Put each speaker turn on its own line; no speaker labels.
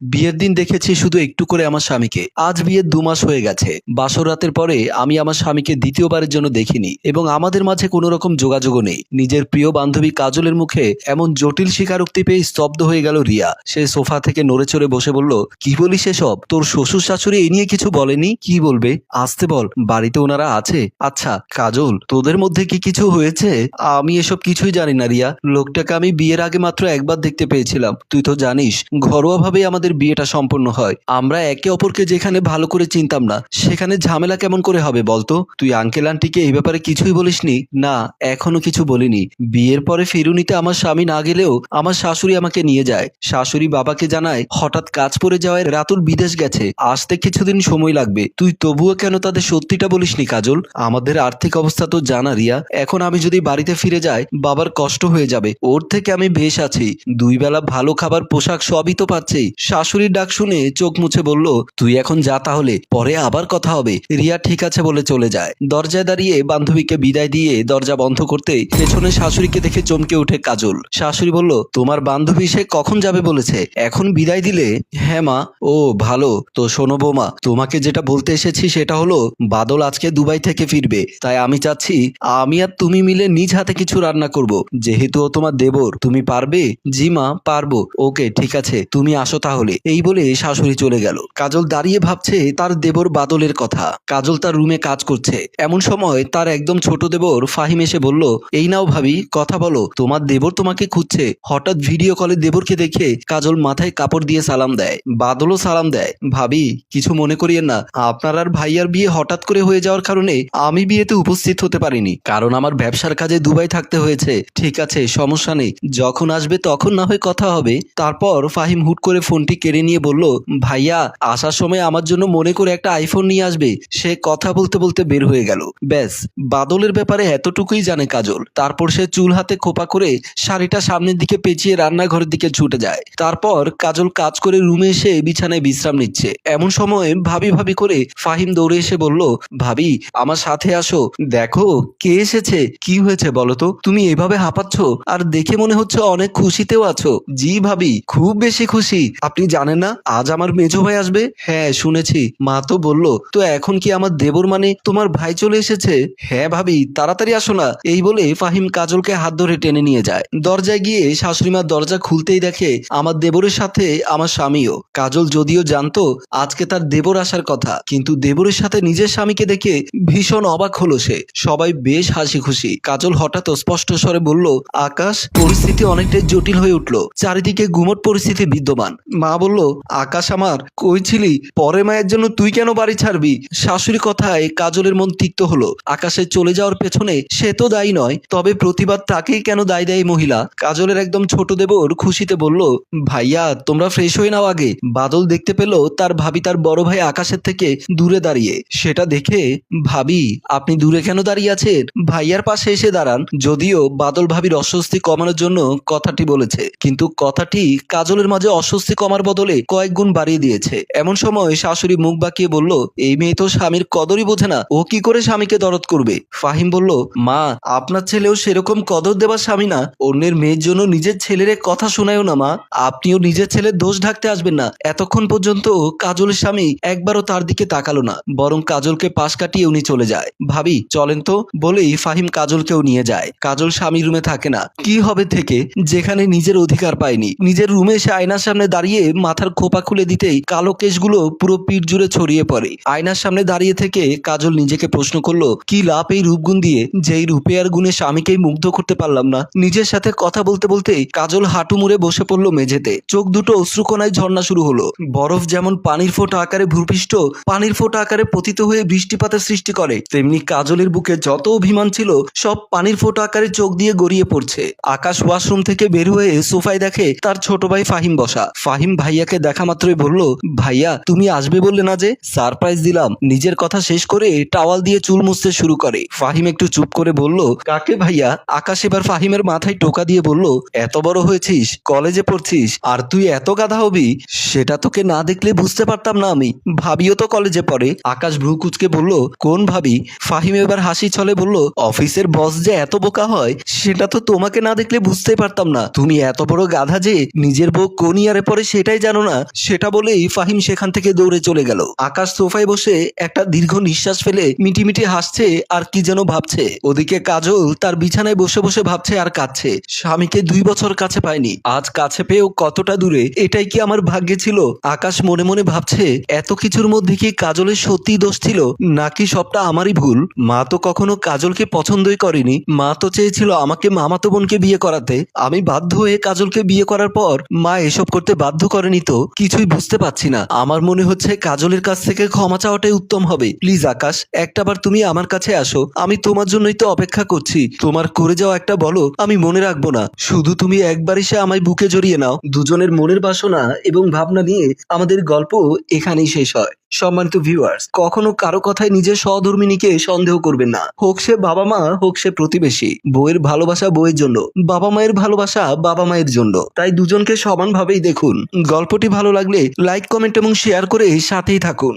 বিয়ের দিন দেখেছি শুধু একটু করে আমার স্বামীকে। আজ বিয়ের দু মাস হয়ে গেছে। বাসর রাতের পরে আমি আমার স্বামীকে দ্বিতীয়বারের জন্য দেখিনি এবং আমাদের মাঝে কোনো রকম যোগাযোগও নেই। নিজের প্রিয় বান্ধবী কাজলের মুখে এমন জটিল স্বীকারোক্তি পেয়ে স্তব্ধ হয়ে গেল রিয়া। সে সোফা থেকে নড়ে চড়ে বসে বলল, কি বলিস এসব? তোর শ্বশুর শাশুড়ি এ নিয়ে কিছু বলেনি? কি বলবে? আসতে বল। বাড়িতে ওনারা আছে? আচ্ছা কাজল, তোদের মধ্যে কি কিছু হয়েছে? আমি এসব কিছুই জানি না রিয়া। লোকটাকে আমি বিয়ের আগে মাত্র একবার দেখতে পেয়েছিলাম। তুই তো জানিস, ঘরোয়াভাবেই আমাদের বিয়েটা সম্পন্ন হয়। আমরা একে অপরকে যেখানে ভালো করে চিনতাম না, সেখানে ঝামেলা কেমন করে হবে বলতো? তুই আঙ্কেল আন্টিকে এই ব্যাপারে কিছুই বলিসনি? না, এখনও কিছু বলিনি। বিয়ের পরে ফিরুনিতে আমার স্বামী না গেলেও আমার শাশুড়ি আমাকে নিয়ে যায়। শাশুড়ি বাবাকে জানায়, হঠাৎ কাজ পড়ে যাওয়ায় রাতুল বিদেশ গেছে। আসতে কিছুদিন সময় লাগবে। তুই তবুও কেন তাদের সত্যিটা বলিসনি কাজল? আমাদের আর্থিক অবস্থা তো জানা, রিয়া। এখন আমি যদি বাড়িতে ফিরে যাই, বাবার কষ্ট হয়ে যাবে। ওর থেকে আমি বেশ আছি। দুই বেলা ভালো খাবার, পোশাক সবই তো পাচ্ছি। শাশুড়ির ডাক শুনে চোখ মুছে বলল, তুই এখন যা তাহলে, পরে আবার কথা হবে। রিয়া ঠিক আছে বলে চলে যায়। দরজায় দাঁড়িয়ে বান্ধবীকে বিদায় দিয়ে দরজা বন্ধ করতে পেছনে শাশুড়িকে দেখে চমকে ওঠে কাজল। শাশুড়ি বলল, তোমার বান্ধবী সে কখন যাবে বলেছে? এখন বিদায় দিলে? হ্যাঁ মা। ও, ভালো। তো শোনো বৌমা, তোমাকে যেটা বলতে এসেছি সেটা হলো, বাদল আজকে দুবাই থেকে ফিরবে। তাই আমি চাচ্ছি, আমি আর তুমি মিলে নিজ হাতে কিছু রান্না করব। যেহেতু ও তোমার দেবর, তুমি পারবে? জি মা, পারব। ওকে, ঠিক আছে। তুমি আসো তাহলে। এই বলে শাশুড়ি চলে গেল। কাজল দাঁড়িয়ে ভাবছে তার দেবর বাদলের কথা। কাজল তার রুমে কাজ করছে। এমন সময় তার একদম ছোট দেবর ফাহিম এসে বলল, এই নাও ভাবি, কথা বলো, তোমার দেবর তোমাকে খুঁজছে। হঠাৎ ভিডিও কলে দেবরকে দেখে কাজল মাথায় কাপড় দিয়ে সালাম দেয়। বাদলও সালাম দেয়, ভাবি, কিছু মনে করিয়েন না। আপনার আর ভাইয়ার বিয়ে হঠাৎ করে হয়ে যাওয়ার কারণে আমি বিয়েতে উপস্থিত হতে পারিনি। কারণ আমার ব্যবসার কাজে দুবাই থাকতে হয়েছে। ঠিক আছে, সমস্যা নেই। যখন আসবে তখন না হয় কথা হবে। তারপর ফাহিম হুট করে ফোনটি কেড়ে নিয়ে বলল, ভাইয়া, আসার সময় আমার জন্য মনে করে একটা আইফোন নিয়ে আসবে। সে কথা বলতে বলতে বের হয়ে গেল। ব্যাস, বাদলের ব্যাপারে এতটুকুই জানে কাজল। তারপর সে চুল হাতে খোপা করে শাড়িটা সামনের দিকে পেঁচিয়ে রান্নাঘরের দিকে ছুটে যায়। তারপর কাজল কাজ করে রুমে এসে বিছানায় বিশ্রাম নিচ্ছে। এমন সময় ভাবি ভাবি করে ফাহিম দৌড়ে এসে বলল, ভাবি, আমার সাথে আসো। দেখো, কে এসেছে? কি হয়েছে বলো তো? তুমি এভাবে হাঁপাচ্ছ? আর দেখে মনে হচ্ছে অনেক খুশিতেও আছো। জি ভাবি, খুব বেশি খুশি। আপনি জানেন না, আজ আমার মেজো ভাই আসবে? হ্যাঁ শুনেছি। মা তো বলল, তো এখন কি আমার দেবর মানে তোমার ভাই চলে এসেছে? হ্যাঁ ভাবি, তাড়াতাড়ি আসো না। এই বলে ফাহিম কাজলকে হাত ধরে টেনে নিয়ে যায়। দরজায় গিয়ে শাশুড়িমার দরজা খুলতেই দেখে, আমার দেবরের সাথে আমার স্বামীও। কাজল যদিও জানতো, আজকে তার দেবর আসার কথা, কিন্তু দেবরের সাথে নিজের স্বামীকে দেখে ভীষণ অবাক হলো সে। সবাই বেশ হাসি খুশি কাজল হঠাৎ স্পষ্ট স্বরে বলল, আকাশ, পরিস্থিতি অনেকটাই জটিল হয়ে উঠল। চারিদিকে গুমট পরিস্থিতি বিদ্যমান। মা বলল, আকাশ আমার, কই ছিলি? পরে মায়ের জন্য তুই কেন বাড়ি ছাড়বি? শাশুড়ি কথায় কাজলের মন তিক্ত হলো। আকাশে চলে যাওয়ার পেছনে সে তো দায়ী নয়, তবে প্রতিবাদ তাকেই কেন দায়ী দেয় মহিলা? কাজলের একদম ছোট দেবর খুশিতে বলল, ভাইয়া, তোমরা ফ্রেশ হয়ে নাও আগে। বাদল দেখতে পেল তার ভাবি তার বড় ভাই আকাশের থেকে দূরে দাঁড়িয়ে। সেটা দেখে, ভাবি, আপনি দূরে কেন দাঁড়িয়ে আছেন? ভাইয়ার পাশে এসে দাঁড়ান। যদিও বাদল ভাবির অস্বস্তি কমানোর জন্য কথাটি বলেছে, কিন্তু কথাটি কাজলের মাঝে অস্বস্তি কমার বদলে কয়েক গুণ বাড়িয়ে দিয়েছে। এমন সময় শাশুড়ি মুখ বাঁকিয়ে বলল, এই মেয়ে তো স্বামীর কদরই বোঝে না, ও কি করে স্বামীকে দরদ করবে? ফাহিম বলল, মা, আপনার ছেলেও সেরকম কদর দেবার স্বামী না, অন্যের মেয়ের জন্য নিজের ছেলের কথা শোনায়ও না, মা। আপনিও নিজের ছেলের দোষ ঢাকতে আসবেন না। এতক্ষণ পর্যন্ত কাজলের স্বামী একবারও তার দিকে তাকালো না, বরং কাজলকে পাশ কাটিয়ে উনি চলে যায়। ভাবি, চলেন তো, বলেই ফাহিম কাজলকেও নিয়ে যায়। কাজল স্বামী রুমে থাকে না। কি হবে থেকে? যেখানে নিজের অধিকার পায়নি। নিজের রুমে এসে আয়নার সামনে দাঁড়িয়ে মাথার খোপা খুলে দিতেই কালো কেশগুলো পুরো পিঠ জুড়ে ছড়িয়ে পড়ে। আয়নার সামনে দাঁড়িয়ে থেকে কাজল নিজেকে প্রশ্ন করল, কি লাভ এই রূপগুণ দিয়ে? যেই রূপে আর গুণে স্বামীকেই মুগ্ধ করতে পারলাম না। নিজের সাথে কথা বলতে বলতে কাজল হাঁটু মুড়ে বসে পড়ল মেঝেতে। চোখ দুটো অশ্রুকণায় ঝর্ণা শুরু হলো। বরফ যেমন পানির ফোঁটা আকারে ভূপৃষ্ঠ, পানির ফোঁটা আকারে পতিত হয়ে বৃষ্টিপাতের সৃষ্টি করে। তেমনি কাজলের বুকে যত অভিমান ছিল, সব পানির ফোঁটা আকারে চোখ দিয়ে গড়িয়ে পড়ছে। আকাশ ওয়াশরুম থেকে বের হয়ে সোফায় দেখে তার ছোট ভাই ফাহিম বসা। ফাহিম ভাইয়াকে দেখা মাত্রই বলল, ভাইয়া, তুমি আসবে বললে না যে? সারপ্রাইজ দিলাম। নিজের কথা শেষ করে টাওয়াল দিয়ে চুল মুছতে শুরু করে। ফাহিম একটু চুপ করে বলল, কাকে ভাইয়া? আকাশ এবার ফাহিমের মাথায় টোকা দিয়ে বলল, এত বড় হয়েছিস, কলেজে পড়ছিস, আর তুই এত গাধা হবি? সেটা তোকে না দেখলে বুঝতে পারতাম না আমি। ভাবিও তো কলেজে পড়ে। আকাশ ভ্রু কুচকে বলল, কোন ভাবি? ফাহিম এবার হাসি ছলে বলল, অফিসের বস যে এত বোকা হয়, সেটা তো তোমাকে না দেখলে বুঝতে পারতাম না। তুমি এত বড় গাধা যে, নিজের বউ কোন ইয়ারে পরে সেটা সেটাই জানো না? সেটা বলেই ফাহিম সেখান থেকে দৌড়ে চলে গেল। আকাশ সোফায় বসে একটা দীর্ঘ নিঃশ্বাস ফেলে মিটিমিটি হাসছে আর কি যেন ভাবছে। ওদিকে কাজল তার বিছানায় বসে বসে ভাবছে আর কাঁদছে। স্বামীকে দুই বছর কাছে পায়নি। আজ কাছে পেয়েও কতটা দূরে, এটাই কি আমার ভাগ্যে ছিল? আকাশ মনে মনে ভাবছে, এত কিছুর মধ্যে কি কাজলের সত্যি দোষ ছিল? নাকি সবটা আমারই ভুল? মা তো কখনো কাজলকে পছন্দই করেনি। মা তো চেয়েছিল আমাকে মামাতো বোনকে বিয়ে করাতে। আমি বাধ্য হয়ে কাজলকে বিয়ে করার পর মা এসব করতে বাধ্য করেনি তো? কিছুই বুঝতে পারছি না। আমার মনে হচ্ছে কাজলের কাছ থেকে ক্ষমা চাওয়াটাই উত্তম হবে। প্লিজ, আকাশ, একটাবার তুমি আমার কাছে আসো। আমি তোমার জন্যই তো অপেক্ষা করছি। তোমার করে যাওয়া একটা বলো, আমি মনে রাখব না। শুধু তুমি একবার এসে আমায় বুকে জড়িয়ে নাও। দুজনের মনের বাসনা এবং ভাবনা নিয়ে আমাদের গল্প এখানেই শেষ হয়। সম্মানিত ভিউয়ার্স কখনো কারও কথায় নিজের সহধর্মিনীকে সন্দেহ করবেন না। হোক সে বাবা মা, হোক সে প্রতিবেশী, বউয়ের ভালোবাসা বইয়ের জন্য, বাবা মায়ের ভালোবাসা বাবা মায়ের জন্য। তাই দুজনকে সমানভাবেই দেখুন। গল্পটি ভালো লাগলে লাইক কমেন্ট এবং শেয়ার করে সাথেই থাকুন।